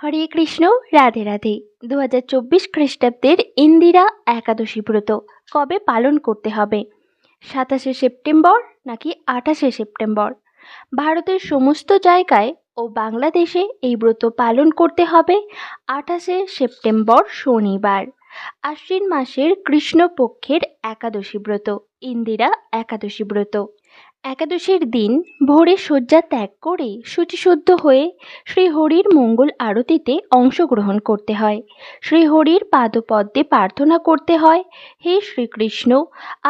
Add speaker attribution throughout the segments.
Speaker 1: হরে কৃষ্ণ রাধে রাধে দু হাজার চব্বিশ খ্রিস্টাব্দের ইন্দিরা একাদশী ব্রত কবে পালন করতে হবে সাতাশে সেপ্টেম্বর নাকি আঠাশে সেপ্টেম্বর ভারতের সমস্ত জায়গায় ও বাংলাদেশে এই ব্রত পালন করতে হবে আঠাশে সেপ্টেম্বর শনিবার আশ্বিন মাসের কৃষ্ণপক্ষের একাদশী ব্রত ইন্দিরা একাদশী ব্রত একাদশীর দিন ভোরে শয্যা ত্যাগ করে শুচিশুদ্ধ হয়ে শ্রীহরির মঙ্গল আরতিতে অংশগ্রহণ করতে হয় শ্রীহরির পাদপদ্মে প্রার্থনা করতে হয় হে শ্রীকৃষ্ণ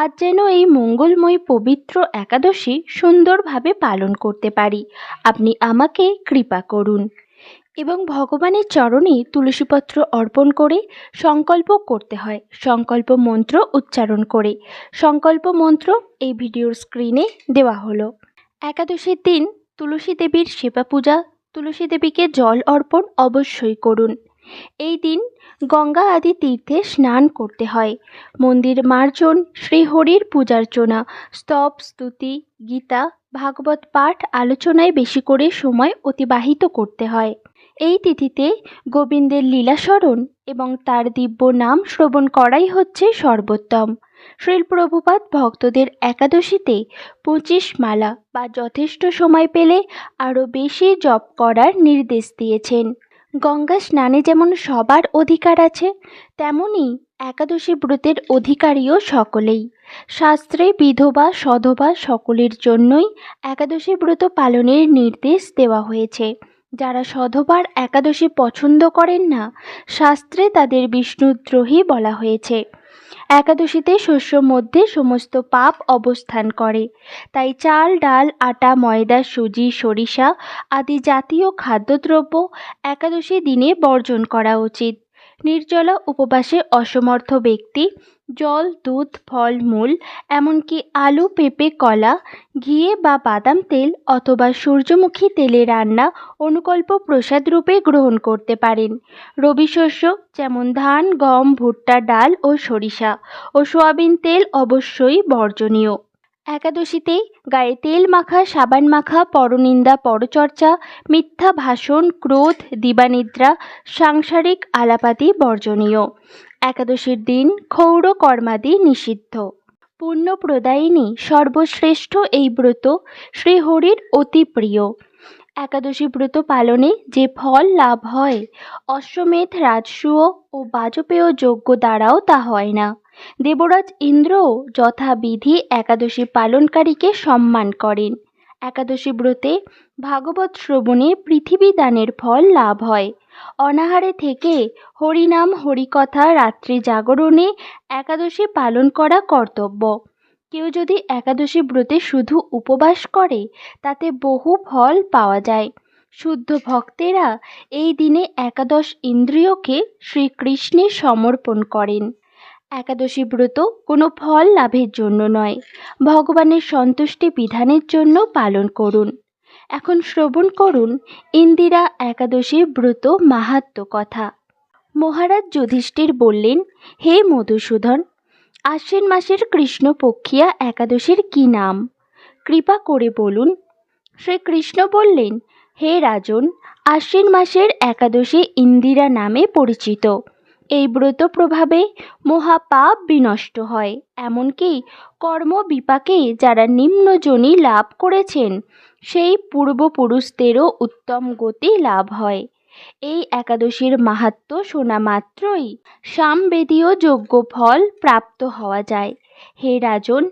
Speaker 1: আজ যেন এই মঙ্গলময় পবিত্র একাদশী সুন্দরভাবে পালন করতে পারি আপনি আমাকে কৃপা করুন এবং ভগবানের চরণে তুলসীপত্র অর্পণ করে সংকল্প করতে হয় সংকল্প মন্ত্র উচ্চারণ করে সংকল্প মন্ত্র এই ভিডিওর স্ক্রিনে দেওয়া হলো একাদশীর দিন তুলসী দেবীর সেবা পূজা তুলসী দেবীকে জল অর্পণ অবশ্যই করুন এই দিন গঙ্গা আদি তীর্থে স্নান করতে হয় মন্দির মার্জন শ্রীহরির পূজার্চনা স্তব স্তুতি গীতা ভাগবত পাঠ আলোচনায় বেশি করে সময় অতিবাহিত করতে হয় এই তিথিতে গোবিন্দের লীলা স্মরণ এবং তার দিব্য নাম শ্রবণ করাই হচ্ছে সর্বোত্তম শ্রীল প্রভুপাত ভক্তদের একাদশীতে পঁচিশ মালা বা যথেষ্ট সময় পেলে আরও বেশি জপ করার নির্দেশ দিয়েছেন গঙ্গা স্নানে যেমন সবার অধিকার আছে তেমনি একাদশী ব্রতের অধিকারীও সকলেই শাস্ত্রে বিধবা সধবা সকলের জন্যই একাদশী ব্রত পালনের নির্দেশ দেওয়া হয়েছে যারা সধবার একাদশী পছন্দ করেন না শাস্ত্রে তাদের বিষ্ণুদ্রোহী বলা হয়েছে একাদশীতে শস্য মধ্যে সমস্ত পাপ অবস্থান করে তাই চাল ডাল আটা ময়দা সুজি সরিষা আদি জাতীয় খাদ্যদ্রব্য একাদশী দিনে বর্জন করা উচিত নির্জলা উপবাসে অসমর্থ ব্যক্তি জল দুধ ফল মূল এমনকি আলু পেঁপে কলা ঘিয়ে বা বাদাম তেল অথবা সূর্যমুখী তেলে রান্না অনুকল্প প্রসাদ রূপে গ্রহণ করতে পারেন রবি শস্য যেমন ধান গম ভুট্টা ডাল ও সরিষা ও সোয়াবিন তেল অবশ্যই বর্জনীয় একাদশীতেই গায়ে তেল মাখা সাবান মাখা পরনিন্দা পরচর্চা মিথ্যা ভাষণ ক্রোধ দিবানিদ্রা সাংসারিক আলাপাতি বর্জনীয় একাদশীর দিন ক্ষৌর কর্মাদি নিষিদ্ধ পুণ্যপ্রদায়িনী সর্বশ্রেষ্ঠ এই ব্রত শ্রীহরির অতি প্রিয় একাদশী ব্রত পালনে যে ফল লাভ হয় অশ্বমেধ রাজসূয় ও বাজপেয় যোগ্য দ্বারাও তা হয় না দেবরাজ ইন্দ্রও যথাবিধি একাদশী পালনকারীকে সম্মান করেন একাদশী ব্রতে ভাগবত শ্রবণে পৃথিবী দানের ফল লাভ হয় অনাহারে থেকে হরিনাম হরিকথা রাত্রি জাগরণে একাদশী পালন করা কর্তব্য কেউ যদি একাদশী ব্রতে শুধু উপবাস করে তাতে বহু ফল পাওয়া যায় শুদ্ধ ভক্তেরা এই দিনে একাদশ ইন্দ্রিয়কে শ্রীকৃষ্ণে সমর্পণ করেন একাদশী ব্রত কোনো ফল লাভের জন্য নয় ভগবানের সন্তুষ্টি বিধানের জন্য পালন করুন এখন শ্রবণ করুন ইন্দিরা একাদশী ব্রত মাহাত্ম কথা মহারাজ যুধিষ্ঠির বললেন হে মধুসূদন আশ্বিন মাসের কৃষ্ণপক্ষিয়া একাদশীর কি নাম কৃপা করে বলুন শ্রীকৃষ্ণ বললেন হে রাজন আশ্বিন মাসের একাদশী ইন্দিরা নামে পরিচিত এই ব্রত প্রভাবে মহাপাপ বিনষ্ট হয় এমনকি কর্মবিপাকে যারা নিম্নজনী লাভ করেছেন সেই পূর্বপুরুষদেরও উত্তম গতি লাভ হয় এই একাদশীর মাহাত্ম শোনা মাত্রই সামবেদীয় যোগ্য ফল প্রাপ্ত হওয়া যায় হে রাজন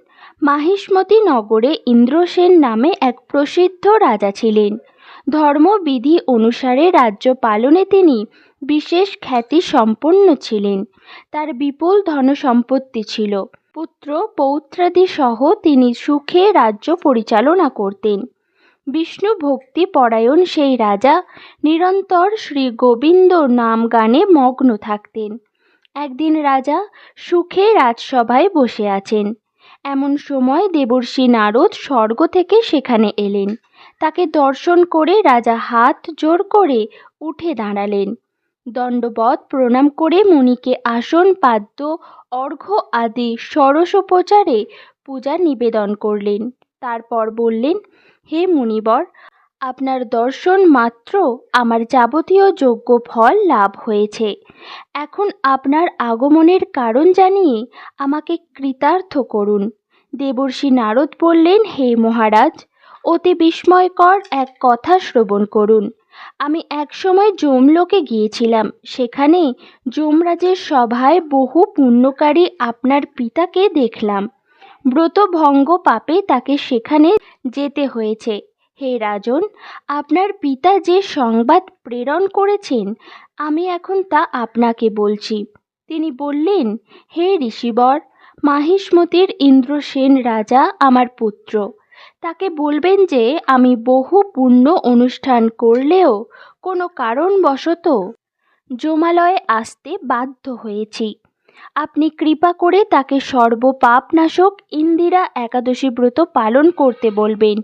Speaker 1: মাহিষ্মতি নগরে ইন্দ্রসেন নামে এক প্রসিদ্ধ রাজা ছিলেন ধর্মবিধি অনুসারে রাজ্য পালনে তিনি বিশেষ খ্যাতি সম্পন্ন ছিলেন তার বিপুল ধনসম্পত্তি ছিল পুত্র পৌত্রাদি সহ তিনি সুখে রাজ্য পরিচালনা করতেন বিষ্ণু ভক্তি পরায়ণ সেই রাজা নিরন্তর শ্রী গোবিন্দ নাম গানে মগ্ন থাকতেন একদিন রাজা সুখে রাজসভায় বসে আছেন এমন সময় দেবর্ষী নারদ স্বর্গ থেকে সেখানে এলেন তাকে দর্শন করে রাজা হাত জোর করে উঠে দাঁড়ালেন দণ্ডবৎ প্রণাম করে মুনিকে আসন পাদ্য অর্ঘ্য আদি সরসোপচারে পূজা নিবেদন করলেন তারপর বললেন হে মুনিবর আপনার দর্শন মাত্র আমার যাবতীয় যোগ্য ফল লাভ হয়েছে এখন আপনার আগমনের কারণ জানিয়ে আমাকে কৃতার্থ করুন দেবর্ষী নারদ বললেন হে মহারাজ অতি বিস্ময়কর এক কথা শ্রবণ করুন আমি একসময় যমলোকে গিয়েছিলাম সেখানে যমরাজের সভায় বহু পুণ্যকারী আপনার পিতাকে দেখলাম ব্রতভঙ্গ পাপে তাকে সেখানে যেতে হয়েছে হে রাজন আপনার পিতা যে সংবাদ প্রেরণ করেছেন আমি এখন তা আপনাকে বলছি তিনি বললেন হে ঋষিবর মাহিষ্মতির ইন্দ্রসেন রাজা আমার পুত্র তাকে বলবেন যে আমি বহু পূর্ণ অনুষ্ঠান করলেও কোনো কারণবশত জমালয়ে আসতে বাধ্য হয়েছি আপনি কৃপা করে তাকে সর্বপাপনাশক ইন্দিরা একাদশী ব্রত পালন করতে বলবেন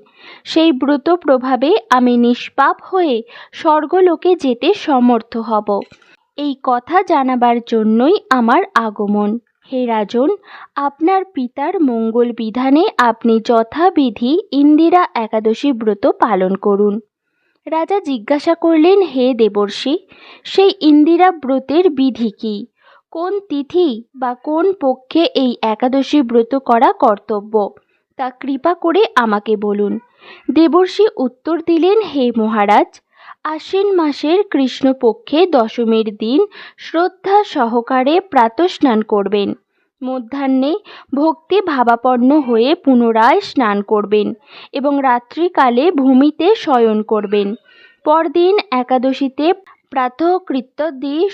Speaker 1: সেই ব্রত প্রভাবে আমি নিষ্পাপ হয়ে স্বর্গলোকে যেতে সমর্থ হব এই কথা জানাবার জন্যই আমার আগমন হে রাজন আপনার পিতার মঙ্গল বিধানে আপনি যথাবিধি ইন্দিরা একাদশী ব্রত পালন করুন রাজা জিজ্ঞাসা করলেন হে দেবর্ষি সেই ইন্দিরা ব্রতের বিধি কি কোন তিথি বা কোন পক্ষে এই একাদশী ব্রত করা কর্তব্য তা কৃপা করে আমাকে বলুন দেবর্ষি উত্তর দিলেন হে মহারাজ আশ্বিন মাসের কৃষ্ণপক্ষে দশমীর দিন শ্রদ্ধা সহকারে প্রাতঃস্নান করবেন মধ্যাহ্নে ভক্তি ভাবাপন্ন হয়ে পুনরায় স্নান করবেন এবং রাত্রিকালে ভূমিতে শয়ন করবেন পরদিন একাদশীতে প্রাতকৃত্য দিয়ে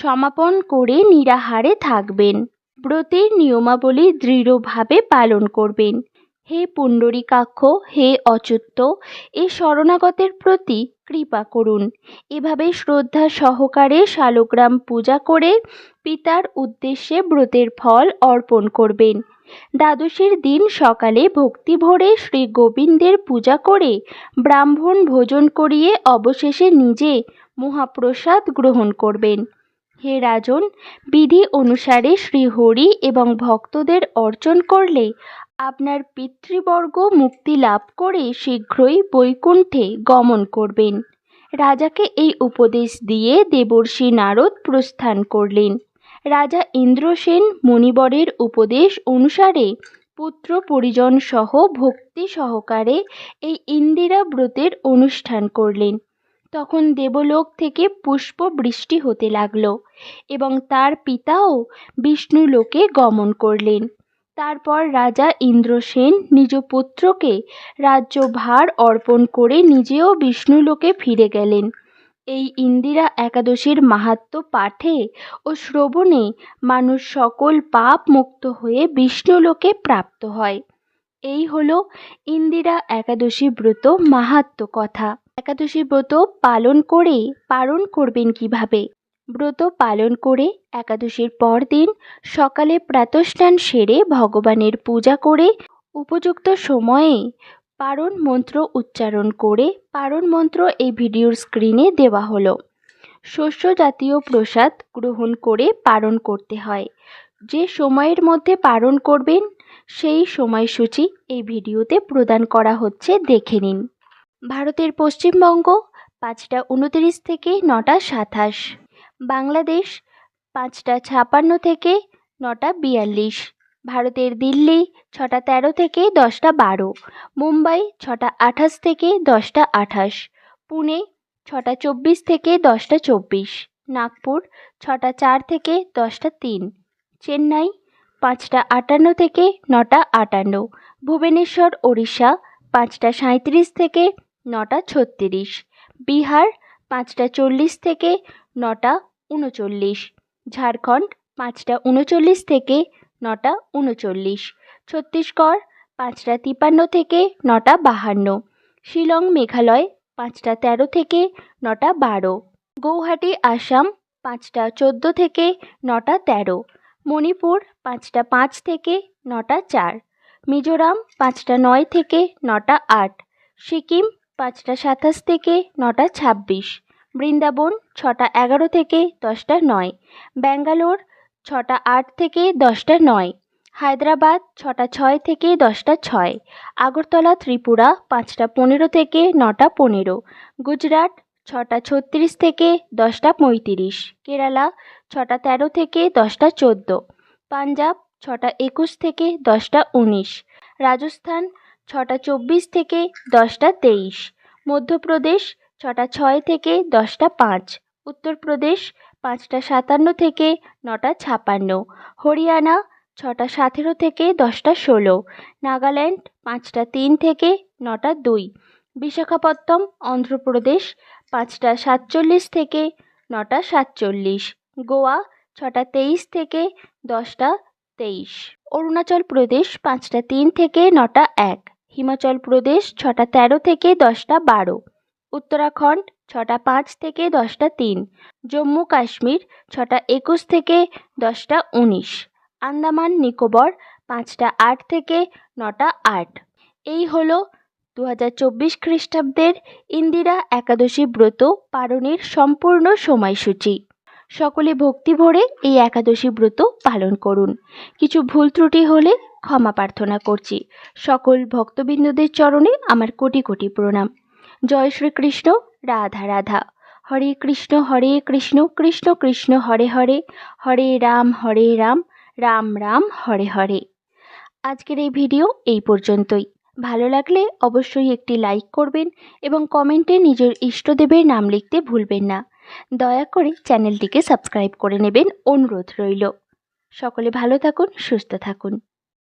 Speaker 1: সমাপন করে নিরাহারে থাকবেন ব্রতের নিয়মাবলী দৃঢ়ভাবে পালন করবেন হে পুণ্ডরীকাক্ষ হে অচ্যুত এ শরণাগতের প্রতি কৃপা করুন এভাবে শ্রদ্ধা সহকারে শালগ্রাম পূজা করে পিতার উদ্দেশ্যে ব্রতের ফল অর্পণ করবেন দ্বাদশের দিন সকালে ভক্তি ভরে শ্রী গোবিন্দের পূজা করে ব্রাহ্মণ ভোজন করিয়ে অবশেষে নিজে মহাপ্রসাদ গ্রহণ করবেন হে রাজন বিধি অনুসারে শ্রীহরি এবং ভক্তদের অর্জন করলে আপনার পিতৃবর্গ মুক্তি লাভ করে শীঘ্রই বৈকুণ্ঠে গমন করবেন রাজাকে এই উপদেশ দিয়ে দেবর্ষি নারদ প্রস্থান করলেন রাজা ইন্দ্রসেন মণিবরের উপদেশ অনুসারে পুত্র পরিজন সহ ভক্তি সহকারে এই ইন্দিরা ব্রতের অনুষ্ঠান করলেন তখন দেবলোক থেকে পুষ্প বৃষ্টি হতে লাগল এবং তার পিতাও বিষ্ণুলোকে গমন করলেন তারপর রাজা ইন্দ্রসেন নিজ পুত্রকে রাজ্যভার অর্পণ করে নিজেও বিষ্ণুলোকে ফিরে গেলেন এই ইন্দিরা একাদশীর মাহাত্ম পাঠে ও শ্রবণে মানুষ সকল পাপ মুক্ত হয়ে বিষ্ণুলোকে প্রাপ্ত হয় এই হল ইন্দিরা একাদশী ব্রত মাহাত্ম কথা একাদশী ব্রত পালন করে পালন করবেন কিভাবে ব্রত পালন করে একাদশীর পর দিন সকালে প্রাতস্নান সেরে ভগবানের পূজা করে উপযুক্ত সময়ে পারণ মন্ত্র উচ্চারণ করে পারণ মন্ত্র এই ভিডিওর স্ক্রিনে দেওয়া হলো শস্য জাতীয় প্রসাদ গ্রহণ করে পারণ করতে হয় যে সময়ের মধ্যে পারণ করবেন সেই সময়সূচি এই ভিডিওতে প্রদান করা হচ্ছে দেখে নিন ভারতের পশ্চিমবঙ্গ পাঁচটা উনত্রিশ থেকে নটা সাতাশ বাংলাদেশ পাঁচটা ছাপান্ন থেকে নটা বিয়াল্লিশ ভারতের দিল্লি ছটা তেরো থেকে দশটা বারো মুম্বাই ছটা আঠাশ থেকে দশটা আঠাশ পুনে ছটা চব্বিশ থেকে দশটা চব্বিশ নাগপুর ছটা চার থেকে দশটা তিন চেন্নাই পাঁচটা আটান্ন থেকে নটা আটান্ন ভুবনেশ্বর ওড়িশা পাঁচটা সাঁত্রিশ থেকে নটা ছত্রিশ বিহার পাঁচটা চল্লিশ থেকে নটা উনচল্লিশ ঝাড়খণ্ড পাঁচটা উনচল্লিশ থেকে নটা উনচল্লিশ ছত্তিশগড় পাঁচটা তিপান্ন থেকে নটা বাহান্ন শিলং মেঘালয় পাঁচটা তেরো থেকে নটা বারো গৌহাটি আসাম পাঁচটা চোদ্দো থেকে নটা তেরো মণিপুর পাঁচটা পাঁচ থেকে নটা চার মিজোরাম পাঁচটা নয় থেকে নটা আট সিকিম পাঁচটা সাতাশ থেকে নটা ছাব্বিশ বৃন্দাবন ছটা এগারো থেকে দশটা নয় ব্যাঙ্গালোর ছটা আট থেকে দশটা নয় হায়দ্রাবাদ ছটা ছয় থেকে দশটা ছয় আগরতলা ত্রিপুরা পাঁচটা পনেরো থেকে নটা পনেরো গুজরাট ছটা ছত্রিশ থেকে দশটা পঁয়ত্রিশ কেরালা ছটা তেরো থেকে দশটা চোদ্দ পাঞ্জাব ছটা একুশ থেকে দশটা উনিশ রাজস্থান ছটা চব্বিশ থেকে দশটা তেইশ মধ্যপ্রদেশ ছটা ছয় থেকে দশটা পাঁচ উত্তরপ্রদেশ পাঁচটা সাতান্ন থেকে নটা ছাপান্ন হরিয়ানা ছটা সতেরো থেকে দশটা ষোলো নাগাল্যান্ড পাঁচটা তিন থেকে নটা দুই বিশাখাপত্তম অন্ধ্রপ্রদেশ পাঁচটা সাতচল্লিশ থেকে নটা সাতচল্লিশ গোয়া ছটা তেইশ থেকে দশটা তেইশ অরুণাচল প্রদেশ পাঁচটা তিন থেকে নটা এক হিমাচল প্রদেশ ছটা তেরো থেকে দশটা বারো উত্তরাখণ্ড ছটা পাঁচ থেকে দশটা তিন জম্মু কাশ্মীর ছটা একুশ থেকে দশটা উনিশ আন্দামান নিকোবর পাঁচটা আট থেকে নটা আট এই হল দু হাজার চব্বিশ খ্রিস্টাব্দের ইন্দিরা একাদশী ব্রত পালনের সম্পূর্ণ সময়সূচি সকলে ভক্তি ভরে এই একাদশী ব্রত পালন করুন কিছু ভুল ত্রুটি হলে ক্ষমা প্রার্থনা করছি সকল ভক্তবৃন্দদের চরণে আমার কোটি কোটি প্রণাম জয় শ্রীকৃষ্ণ রাধা রাধা হরে কৃষ্ণ হরে কৃষ্ণ কৃষ্ণ কৃষ্ণ হরে হরে হরে রাম হরে রাম রাম রাম হরে হরে আজকের এই ভিডিও এই পর্যন্তই ভালো লাগলে অবশ্যই একটি লাইক করবেন এবং কমেন্টে নিজের ইষ্টদেবের নাম লিখতে ভুলবেন না দয়া করে চ্যানেলটিকে সাবস্ক্রাইব করে নেবেন অনুরোধ রইল সকলে ভালো থাকুন সুস্থ থাকুন